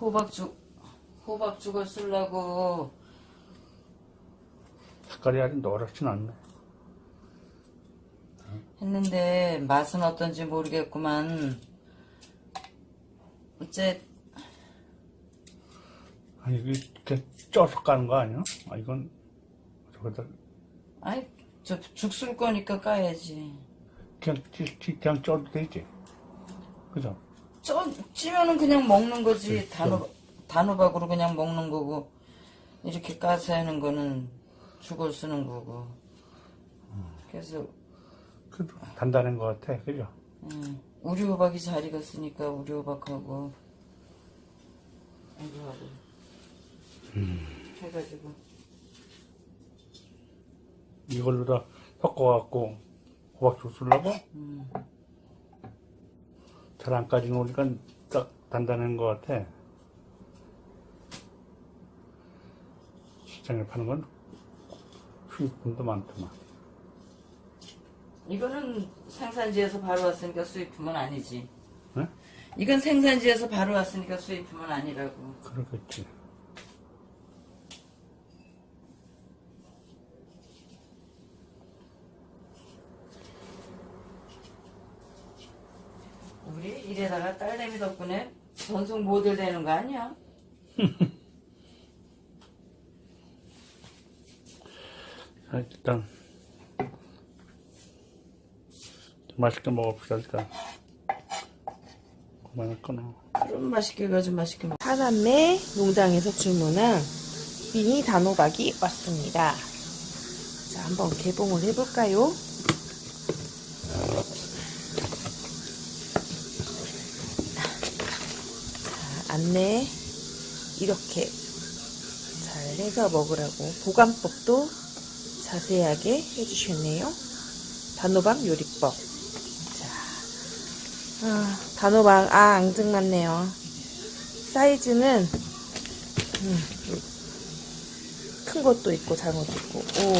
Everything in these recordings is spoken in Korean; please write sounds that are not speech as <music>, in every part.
호박죽 호박죽을 쓰려고 색깔이 아주 노랗진 않네. 했는데 맛은 어떤지 모르겠구만. 어째 아니, 이게 이렇게 쪄서 까는 거 아니야? 아, 이건, 저거다, 아이 저죽 쓸 거니까 까야지. 그냥, 그냥 쪄도 되지. 그죠? 쪄 찌면은 그냥 먹는 거지. 그렇죠. 단호 단호박으로 그냥 먹는 거고 이렇게 까서 하는 거는 죽을 쓰는 거고. 그래서 그래도 단단한 것 같아. 그죠? 음, 우리 호박이 잘 익었으니까 우리 호박하고 이거하고 해가지고 이걸로 다 섞어갖고 호박죽 쓰려고? 음, 잘안 까지 놓으니까 딱 단단한 것 같아. 시장에 파는 건 수입품도 많더만. 이거는 생산지에서 바로 왔으니까 수입품은 아니지. 네? 이건 생산지에서 바로 왔으니까 수입품은 아니라고. 그러겠지. 우리 이래다가 딸내미 덕분에 전속 모델 되는 거 아니야? 자, <laughs> 일단 좀 맛있게 먹읍시다. 일단 그만할 거나. 그럼 맛있게 가지고 맛있게 먹. 하남매 농장에서 주문한 미니 단호박이 왔습니다. 자, 한번 개봉을 해볼까요? 안내 이렇게 잘 해서 먹으라고 보관법도 자세하게 해주셨네요. 단호박 요리법. 자, 아, 단호박 아 앙증 맞네요. 사이즈는 음, 큰 것도 있고 작은 것도 있고 오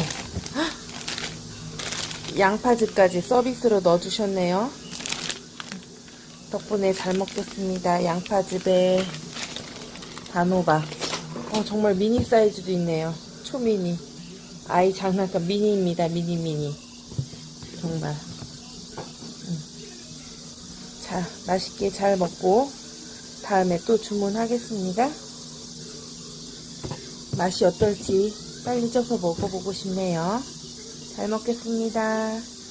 헉! 양파즙까지 서비스로 넣어주셨네요 덕분에 잘 먹겠습니다 양파즙에 단호박 어, 정말 미니 사이즈도 있네요 초미니 아이 장난감 미니입니다 미니 미니 정말 음. 자 맛있게 잘 먹고 다음에 또 주문하겠습니다. 맛이 어떨지 빨리 쪄서 먹어보고 싶네요. 잘 먹겠습니다.